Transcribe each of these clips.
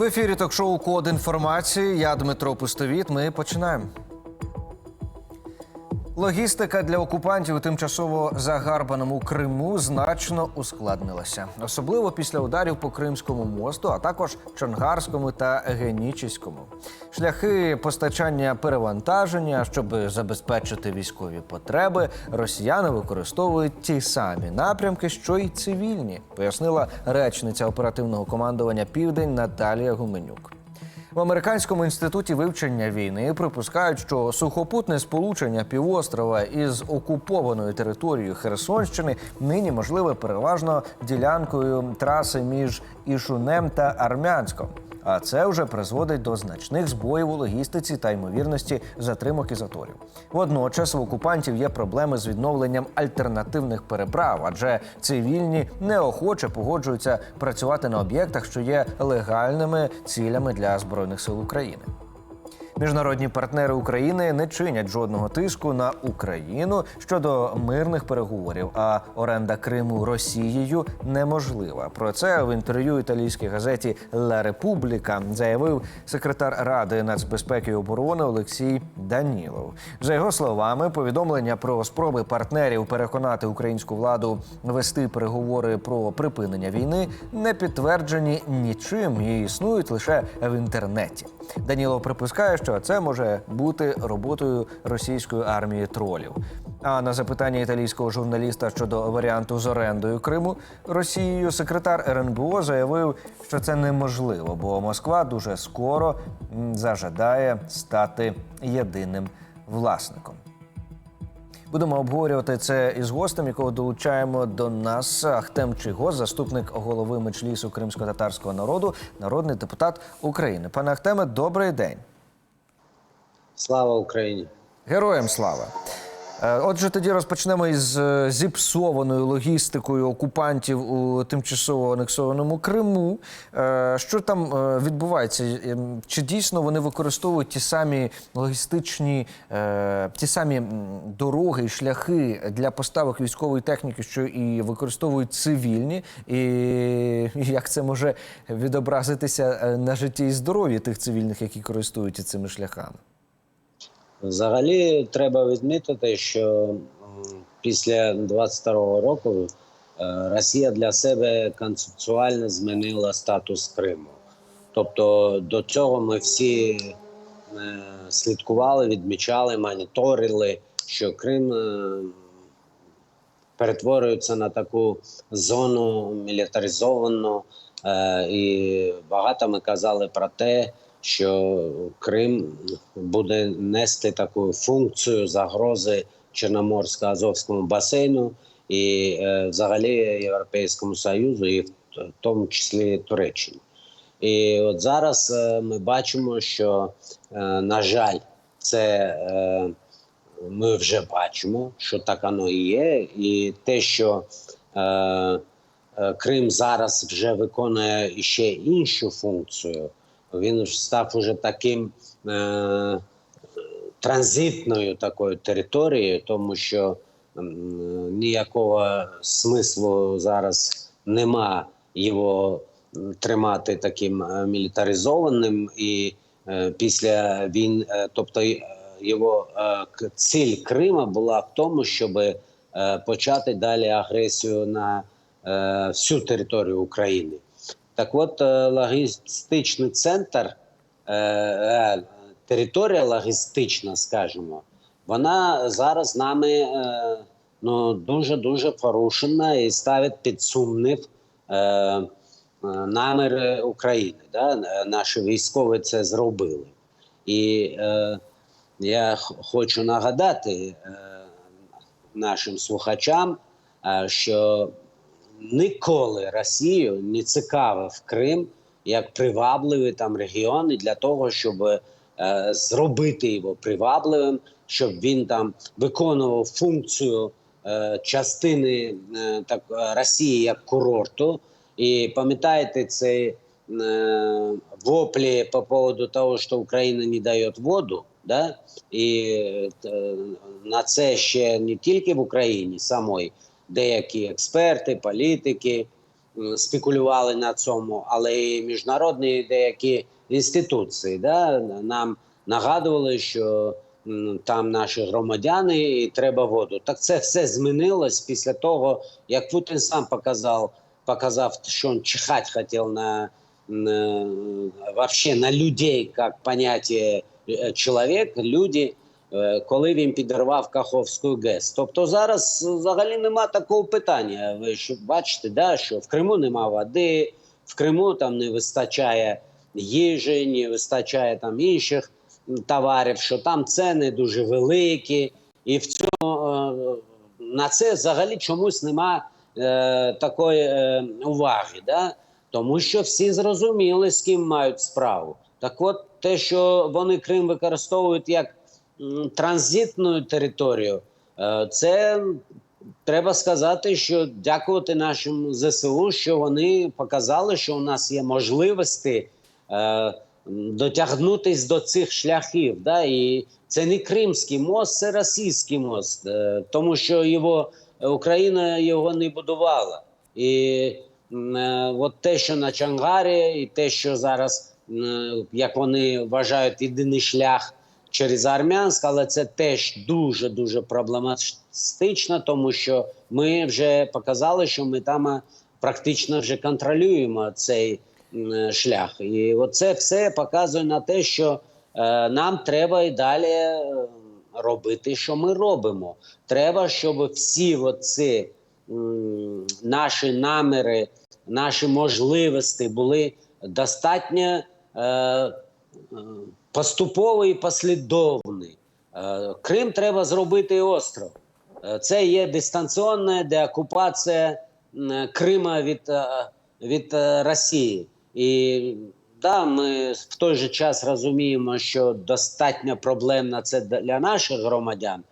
В ефірі ток-шоу Код інформації. Я Дмитро Пустовіт. Ми починаємо. Логістика для окупантів у тимчасово загарбаному Криму значно ускладнилася, особливо після ударів по Кримському мосту, а також Чонгарському та Генічіському. Шляхи постачання перевантаження, щоб забезпечити військові потреби, росіяни використовують ті самі напрямки, що й цивільні, пояснила речниця оперативного командування Південь Наталія Гуменюк. В американському інституті вивчення війни припускають, що сухопутне сполучення півострова із окупованою територією Херсонщини нині можливе переважно ділянкою траси між Ішунем та Армянськом. А це вже призводить до значних збоїв у логістиці та ймовірності затримок і заторів. Водночас в окупантів є проблеми з відновленням альтернативних переправ, адже цивільні неохоче погоджуються працювати на об'єктах, що є легальними цілями для збройних сил України. Міжнародні партнери України не чинять жодного тиску на Україну щодо мирних переговорів. А оренда Криму Росією неможлива. Про це в інтерв'ю італійській газеті Ла Републіка заявив секретар Ради нацбезпеки і оборони Олексій Данілов. За його словами, повідомлення про спроби партнерів переконати українську владу вести переговори про припинення війни не підтверджені нічим і існують лише в інтернеті. Данілов припускає, що це може бути роботою російської армії тролів. А на запитання італійського журналіста щодо варіанту з орендою Криму Росією, секретар РНБО заявив, що це неможливо, бо Москва дуже скоро зажадає стати єдиним власником. Будемо обговорювати це із гостем, якого долучаємо до нас Ахтем Чиго, заступник голови Мечлісу кримсько-татарського народу, народний депутат України. Пане Ахтеме, добрий день. Слава Україні! Героям слава! Е, Отже, тоді розпочнемо із е, зіпсованою логістикою окупантів у тимчасово анексованому Криму. Е, Що там відбувається? Ем, Чи дійсно вони використовують ті самі логістичні, ті самі дороги і шляхи для поставок військової техніки, що і використовують цивільні? І як це може відобразитися на житті і здоров'ї тих цивільних, які користуються цими шляхами? Взагалі треба відмітити, що після 22-го року е, Росія для себе концептуально змінила статус Криму. Тобто до цього ми всі е, слідкували, відмічали, моніторили, що Крим е, перетворюється на таку зону мілітаризовану. І багато ми казали про те, що Крим буде нести таку функцію загрози Чорноморсько-Азовському басейну і е, взагалі Європейському Союзу, і в тому числі Туреччині. І от зараз е, ми бачимо, що, е, на жаль, це ми вже бачимо, що так воно і є. І те, що Крим зараз вже виконує ще іншу функцію, він став уже таким е, транзитною такою територією, тому що м, ніякого смислу зараз нема його тримати таким е, мілітаризованим і е, після він, е, тобто е, його е, ціль Крима була в тому, щоб е, почати далі агресію на е, всю територію України. Так от, е, логістичний центр, е, територія логістична, скажімо, вона зараз нами е, ну, дуже-дуже порушена і ставить під сумнів наміри України. Да? Наші військові це зробили. І я хочу нагадати нашим слухачам, що ніколи Росію не цікавив Крим як привабливий там регіон, і для того, щоб е, зробити його привабливим, щоб він там виконував функцію е, частини е, так, е, Росії як курорту. І пам'ятаєте цей е, воплі по поводу того, що Україна не дає воду, да? і е, на це ще не тільки в Україні самої, деякі експерти, політики спекулювали на цьому, але і міжнародні деякі інституції да, нам нагадували, що там наші громадяни і треба воду. Так це все змінилось після того, як Путін сам показав, показав що він чихать хотів на, на вообще на людей, як поняття е, чоловік, люди, е, коли він підірвав Каховську ГЕС. Тобто зараз взагалі нема такого питання. Ви що бачите, да, що в Криму нема води, в Криму там не вистачає їжі, не вистачає там інших товарів, що там ціни дуже великі, і в цьому е, на це взагалі чомусь нема е, такої е, уваги. Да? Тому що всі зрозуміли, з ким мають справу. Так от те, що вони Крим використовують як транзитну територію, е, це треба сказати, що дякувати нашим ЗСУ, що вони показали, що у нас є можливості е, дотягнутись до цих шляхів. Да? І це не Кримський мост, це російський мост, е, тому що його Україна його не будувала. І от те, що на Чангарі, і те, що зараз, як вони вважають, єдиний шлях через Армянськ, але це теж дуже дуже проблематично, тому що ми вже показали, що ми там е, практично вже контролюємо цей шлях. І оце все показує на те, що е, нам треба і далі е, робити, що ми робимо. Треба, щоб всі оці наші наміри, наші можливості були достатньо е, поступові і послідовні. Е, Крим треба зробити остров. Е, Це є дистанційна деокупація Крима від, е, від Росії. І да, ми в той же час розуміємо, що достатньо проблемно це для наших громадян,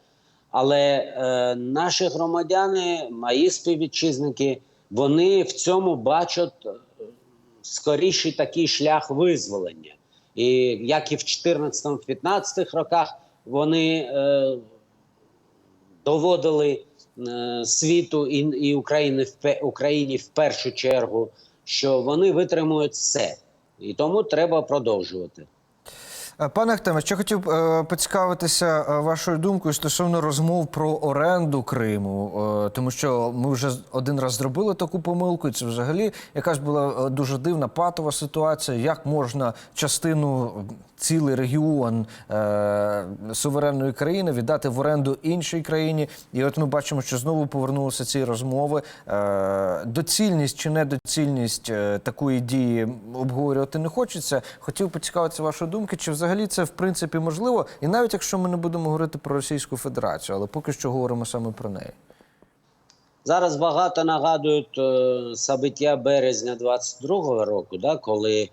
але е, наші громадяни, мої співвітчизники, вони в цьому бачать е, скоріший такий шлях визволення. І як і в 14-15 роках вони е, доводили е, світу і, і Україні, в, Україні в першу чергу, що вони витримують все. І тому треба продовжувати. Е, Пане Ахтеме, ще хотів е, поцікавитися е, вашою думкою стосовно розмов про оренду Криму, тому що ми вже один раз зробили таку помилку, і це взагалі якась була дуже дивна патова ситуація. Як можна частину цілий регіон суверенної країни віддати в оренду іншій країні? І от ми бачимо, що знову повернулися ці розмови. Доцільність чи недоцільність такої дії обговорювати не хочеться. Хотів поцікавитися вашої думки, чи взагалі це в принципі можливо, і навіть якщо ми не будемо говорити про Російську Федерацію, але поки що говоримо саме про неї. Зараз багато нагадують е, березня 22-го року, да, коли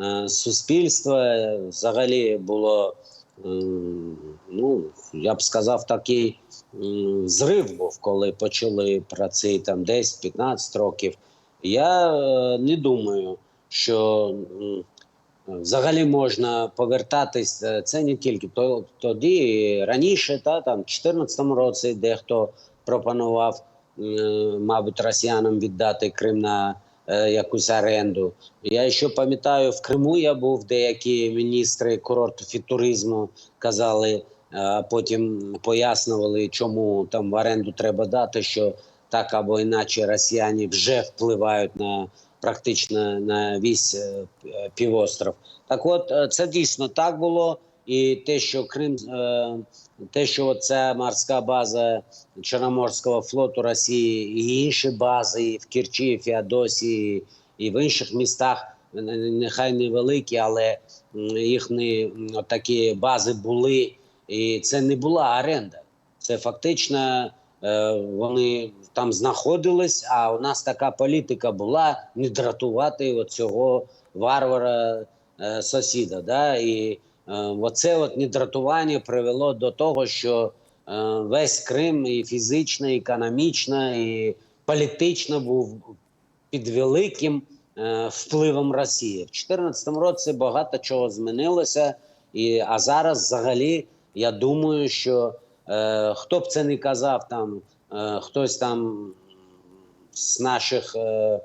е, суспільство е, взагалі було, е, ну, я б сказав, такий м, зрив був, коли почали про це там 10-15 років. Я е, не думаю, що взагалі можна повертатись. е, Це не тільки тоді, раніше, та, там, в 2014 році дехто пропонував е, мабуть, росіянам віддати Крим на е, якусь оренду. Я ще пам'ятаю, в Криму я був, деякі міністри курортів і туризму казали, а потім пояснювали, чому там в оренду треба дати, що так або іначе росіяни вже впливають на практично на весь е, півостров. Так от, е, це дійсно так було. І те, що Крим, е, те, що ця морська база Чорноморського флоту Росії і інші бази і в Керчі, Феодосії і в інших містах, нехай невеликі, але їхні такі бази були. І це не була оренда. Це фактично вони там знаходились, а у нас така політика була не дратувати цього варвара е, сусіда. Да? І е, оце от недратування привело до того, що е, весь Крим і фізично, і економічно, і політично був під великим е, впливом Росії. В 2014 році багато чого змінилося, і, а зараз взагалі я думаю, що е, хто б це не казав, там е, хтось там з наших е,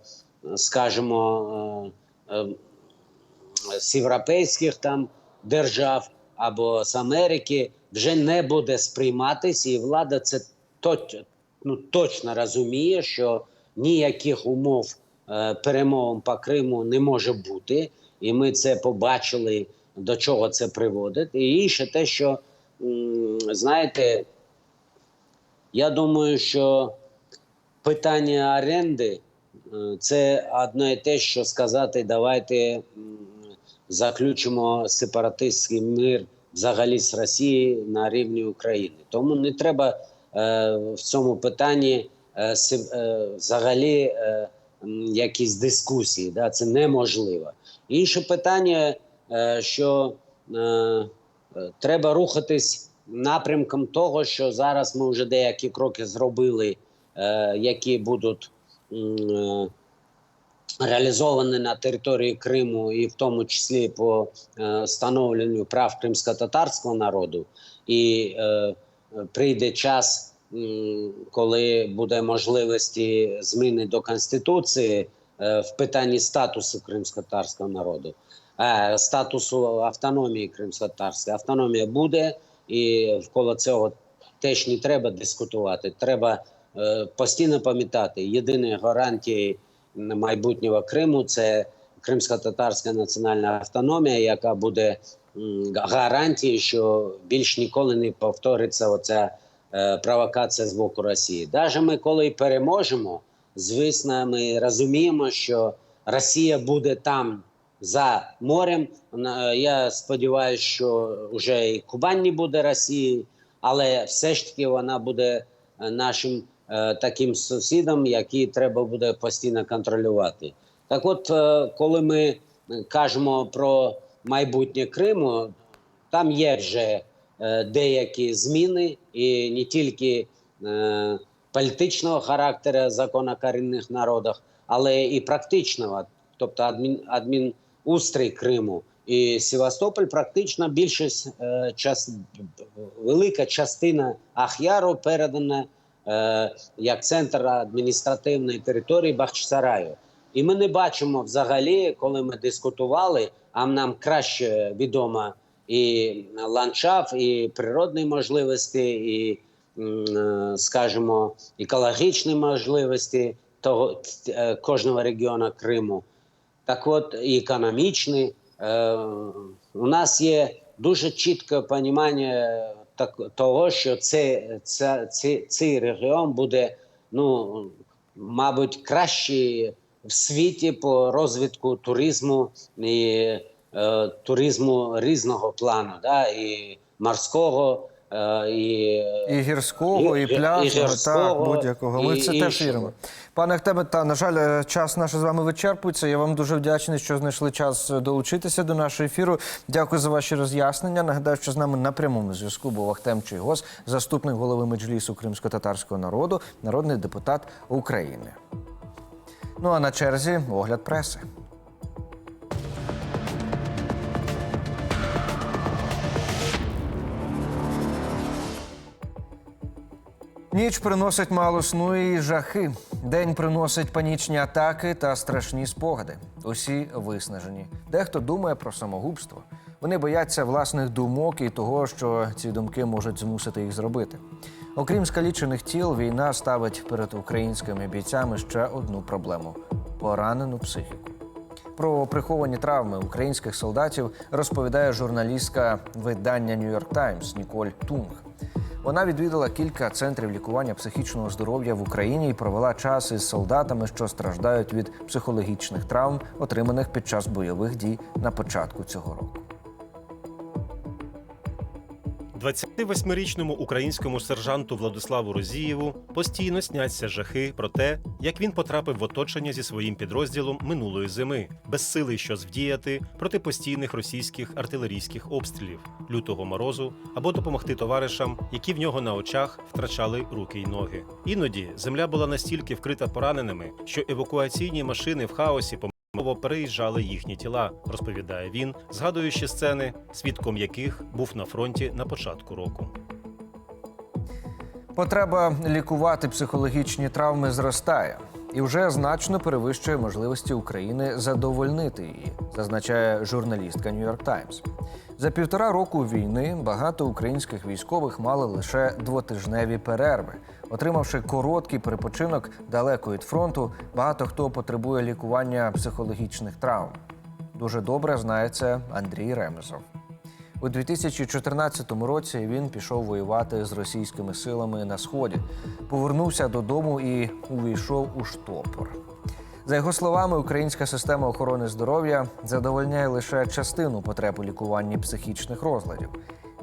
скажімо, з європейських там держав або з Америки вже не буде сприйматися, і влада це точ, ну, точно розуміє, що ніяких умов е, по Криму не може бути, і ми це побачили, до чого це приводить. І інше те, що знаєте, я думаю, що питання оренди е, це одне і те, що сказати, давайте заключимо сепаратистський мир взагалі з Росією на рівні України. Тому не треба е, в цьому питанні е, взагалі якісь дискусії. Це неможливо. Інше питання, що треба рухатись напрямком того, що зараз ми вже деякі кроки зробили, е, які будуть е, реалізовані на території Криму, і в тому числі по е, встановленню прав кримсько-татарського народу. І е, прийде час, коли буде можливості зміни до конституції е, в питанні статусу кримсько-татарського народу, е, статусу автономії кримсько-татарської. Автономія буде, і вколо цього теж не треба дискутувати. Треба е, постійно пам'ятати єдиної гарантії майбутнього Криму це кримсько-татарська національна автономія, яка буде гарантією, що більш ніколи не повториться оця е, провокація з боку Росії. Навіть ми, коли переможемо, звісно, ми розуміємо, що Росія буде там за морем. Я сподіваюся, що вже і Кубань не буде Росією, але все ж таки вона буде е, нашим е, таким сусідом, який треба буде постійно контролювати. Так, от, е, коли ми кажемо про майбутнє Криму, там є вже е, деякі зміни, і не тільки е, політичного характеру закон о корінних народах, але і практичного, тобто адмін, адмінустрій Криму. І Севастополь практично більшість е, час, велика частина Ахяру передана е, як центр адміністративної території Бахчисараю. І ми не бачимо взагалі, коли ми дискутували, а нам краще відомо і ландшафт, і природні можливості, і, е, скажімо, екологічні можливості того е, кожного регіону Криму. Так от, і економічні. Е, у нас є дуже чітке розуміння так, того, що це, це, це, цей регіон буде, ну, мабуть, кращий в світі по розвитку туризму і е, туризму різного плану, да, і морського, е, і, І гірського, і, І- і- і так, будь-якого. Ми і це теж іншого. віримо. Пане Ахтебе, та на жаль, е, час наш з вами вичерпується. Я вам дуже вдячний, що знайшли час е, долучитися до нашого ефіру. Дякую за ваші роз'яснення. Нагадаю, що з нами на прямому зв'язку був Ахтем Чийгос, заступник голови меджлісу кримсько-татарського народу, народний депутат України. Ну а на черзі огляд преси. Ніч приносить мало сну і жахи. День приносить панічні атаки та страшні спогади. Усі виснажені. Дехто думає про самогубство. Вони бояться власних думок і того, що ці думки можуть змусити їх зробити. Окрім скалічених тіл, війна ставить перед українськими бійцями ще одну проблему поранену психіку. Про приховані травми українських солдатів розповідає журналістка видання Нью-Йорк Таймс Ніколь Тунг. Вона відвідала кілька центрів лікування психічного здоров'я в Україні і провела час із солдатами, що страждають від психологічних травм, отриманих під час бойових дій на початку цього року. 28-річному українському сержанту Владиславу Розієву постійно сняться жахи про те, як він потрапив в оточення зі своїм підрозділом минулої зими, безсилий щось вдіяти проти постійних російських артилерійських обстрілів, лютого морозу або допомогти товаришам, які в нього на очах втрачали руки й ноги. Іноді земля була настільки вкрита пораненими, що евакуаційні машини в хаосі Мова переїжджали їхні тіла, розповідає він, згадуючи сцени, свідком яких був на фронті на початку року. Потреба лікувати психологічні травми зростає. і вже значно перевищує можливості України задовольнити її, зазначає журналістка Нью-Йорк Times. За півтора року війни багато українських військових мали лише двотижневі перерви. Отримавши короткий перепочинок далеко від фронту, багато хто потребує лікування психологічних травм. Дуже добре знає це Андрій Ремезов. У 2014 році він пішов воювати з російськими силами на сході, повернувся додому і увійшов у штопор. За його словами, українська система охорони здоров'я задовольняє лише частину потреб у лікуванні психічних розладів.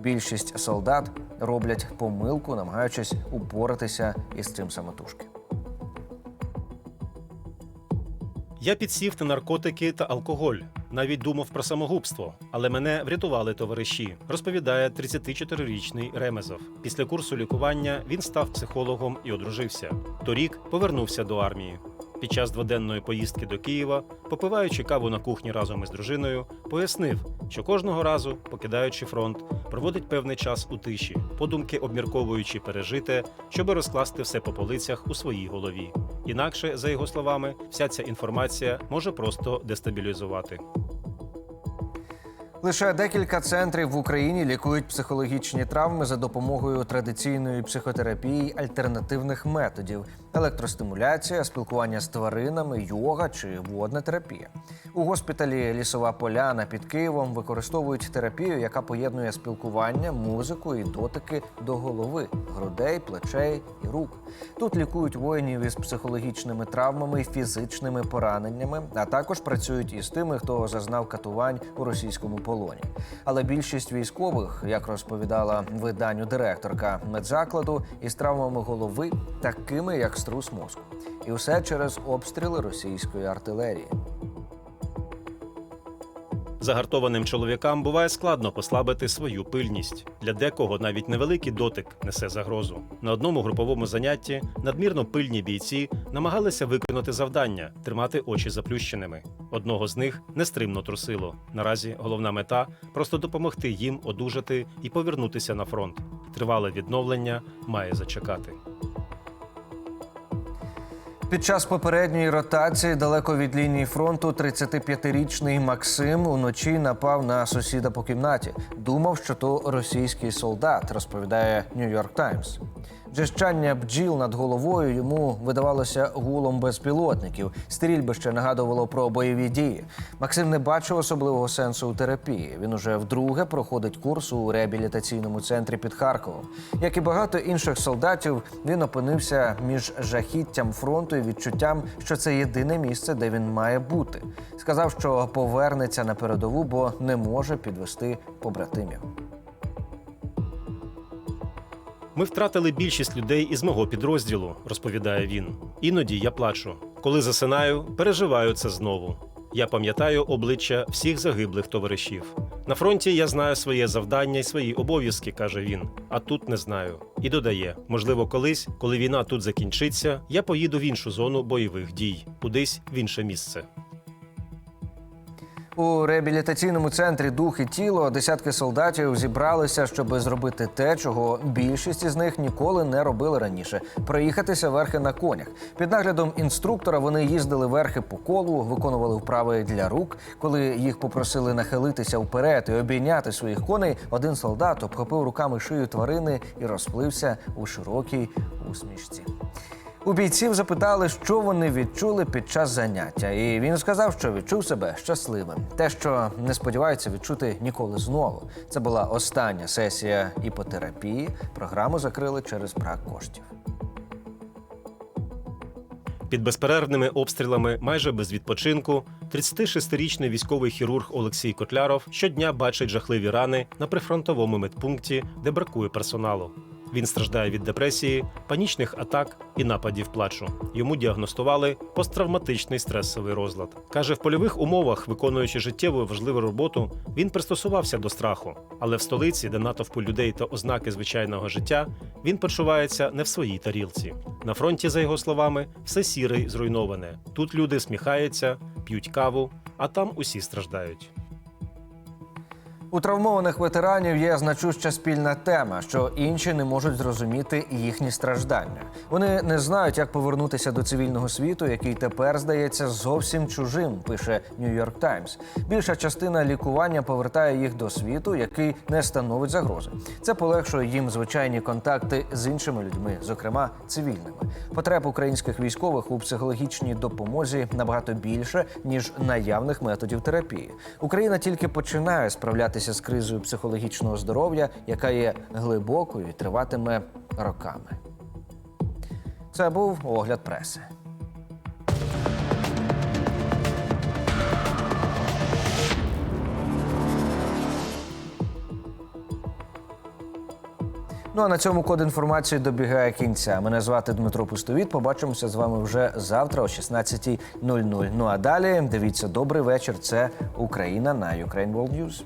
Більшість солдат роблять помилку, намагаючись упоратися із цим самотужки. Я підсів на наркотики та алкоголь. Навіть думав про самогубство, але мене врятували товариші, розповідає 34-річний Ремезов. Після курсу лікування він став психологом і одружився. Торік повернувся до армії. Під час дводенної поїздки до Києва, попиваючи каву на кухні разом із дружиною, пояснив, що кожного разу, покидаючи фронт, проводить певний час у тиші, подумки обмірковуючи пережите, щоб розкласти все по полицях у своїй голові. Інакше, за його словами, вся ця інформація може просто дестабілізувати. Лише декілька центрів в Україні лікують психологічні травми за допомогою традиційної психотерапії альтернативних методів: електростимуляція, спілкування з тваринами, йога чи водна терапія. У госпіталі Лісова Поляна під Києвом використовують терапію, яка поєднує спілкування, музику і дотики до голови, грудей, плечей і рук. Тут лікують воїнів із психологічними травмами і фізичними пораненнями, а також працюють із тими, хто зазнав катувань у російському полоні. Але більшість військових, як розповідала виданню директорка медзакладу, із травмами голови, такими як струс мозку, і все через обстріли російської артилерії. Загартованим чоловікам буває складно послабити свою пильність. Для декого навіть невеликий дотик несе загрозу. На одному груповому занятті надмірно пильні бійці намагалися виконати завдання тримати очі заплющеними. Одного з них нестримно трусило. Наразі головна мета просто допомогти їм одужати і повернутися на фронт. Тривале відновлення має зачекати. Під час попередньої ротації далеко від лінії фронту 35-річний Максим уночі напав на сусіда по кімнаті. Думав, що то російський солдат, розповідає New York Times. Джещання бджіл над головою йому видавалося гулом безпілотників. Стрільбище нагадувало про бойові дії. Максим не бачив особливого сенсу у терапії. Він уже вдруге проходить курс у реабілітаційному центрі під Харковом. Як і багато інших солдатів, він опинився між жахіттям фронту і відчуттям, що це єдине місце, де він має бути. Сказав, що повернеться на передову, бо не може підвести побратимів. Ми втратили більшість людей із мого підрозділу, розповідає він. Іноді я плачу. Коли засинаю, переживаю це знову. Я пам'ятаю обличчя всіх загиблих товаришів. На фронті я знаю своє завдання і свої обов'язки, каже він. А тут не знаю. І додає: можливо, колись, коли війна тут закінчиться, я поїду в іншу зону бойових дій, кудись в інше місце. У реабілітаційному центрі дух і тіло десятки солдатів зібралися, щоб зробити те, чого більшість із них ніколи не робили раніше проїхатися верхи на конях. Під наглядом інструктора вони їздили верхи по колу, виконували вправи для рук. Коли їх попросили нахилитися вперед і обійняти своїх коней, один солдат обхопив руками шию тварини і розплився у широкій усмішці. У бійців запитали, що вони відчули під час заняття, і він сказав, що відчув себе щасливим. Те, що не сподівається відчути ніколи знову. Це була остання сесія іпотерапії. Програму закрили через брак коштів. Під безперервними обстрілами, майже без відпочинку, 36-річний військовий хірург Олексій Котляров щодня бачить жахливі рани на прифронтовому медпункті, де бракує персоналу. Він страждає від депресії, панічних атак і нападів плачу. Йому діагностували посттравматичний стресовий розлад. Каже, в польових умовах, виконуючи життєву важливу роботу, він пристосувався до страху. Але в столиці, де натовпу людей та ознаки звичайного життя, він почувається не в своїй тарілці. На фронті, за його словами, все сіре й зруйноване. Тут люди сміхаються, п'ють каву, а там усі страждають. У травмованих ветеранів є значуща спільна тема, що інші не можуть зрозуміти їхні страждання. Вони не знають, як повернутися до цивільного світу, який тепер здається зовсім чужим. Пише Нью-Йорк Таймс. Більша частина лікування повертає їх до світу, який не становить загрози. Це полегшує їм звичайні контакти з іншими людьми, зокрема цивільними. Потреб українських військових у психологічній допомозі набагато більше ніж наявних методів терапії. Україна тільки починає справлятися з кризою психологічного здоров'я, яка є глибокою і триватиме роками. Це був огляд преси. Ну а на цьому код інформації добігає кінця. Мене звати Дмитро Пустовіт. Побачимося з вами вже завтра о 16.00. Ну а далі дивіться добрий вечір. Це Україна на Ukraine World News.